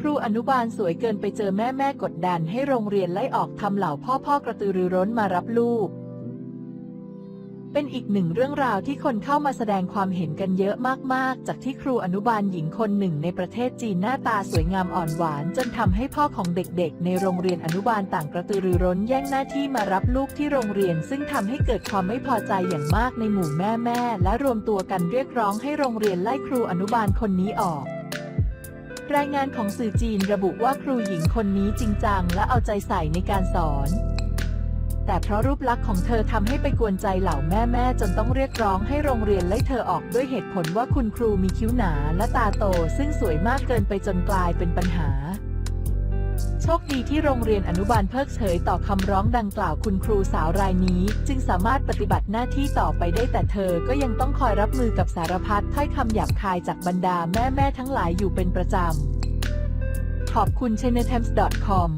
ครูอนุบาลสวยเกินไปเจอแม่แม่กดดันให้โรงเรียนไล่ออกทำเหล่าพ่อพ่อกระตือรือร้นมารับลูก เป็นอีกหนึ่งเรื่องราวที่คนเข้ามาแสดงความเห็นกันเยอะมากๆ จากที่ครูอนุบาลหญิงคนหนึ่งในประเทศจีนหน้าตาสวยงามอ่อนหวาน จนทำให้พ่อของเด็กๆ ในโรงเรียนอนุบาลต่างกระตือรือร้นแย่งหน้าที่มารับลูกที่โรงเรียน ซึ่งทำให้เกิดความไม่พอใจอย่างมากในหมู่แม่ๆและรวมตัวกันเรียกร้องให้โรงเรียนไล่ครูอนุบาลคนนี้ออก รายงานของสื่อจีนระบุว่าครูหญิงคนนี้จริงจังและเอาใจใส่ในการสอน แต่เพราะรูปลักษณ์ของเธอทำให้ไปกวนใจเหล่าแม่ๆจนต้องเรียกร้องให้โรงเรียนไล่เธอออกด้วยเหตุผลว่าคุณครูมีคิ้วหนาและตาโต ซึ่งสวยมากเกินไปจนกลายเป็นปัญหา โชคดีที่โรงเรียนอนุบาลเพิกเฉยต่อคำร้องดังกล่าวคุณครูสาวรายนี้ จึงสามารถปฏิบัติหน้าที่ต่อไปได้แต่เธอก็ยังต้องคอยรับมือกับสารพัดถ้อยคำหยาบคายจากบรรดาแม่แม่ทั้งหลายอยู่เป็นประจำ ขอบคุณ c h a n a t i m e s c o m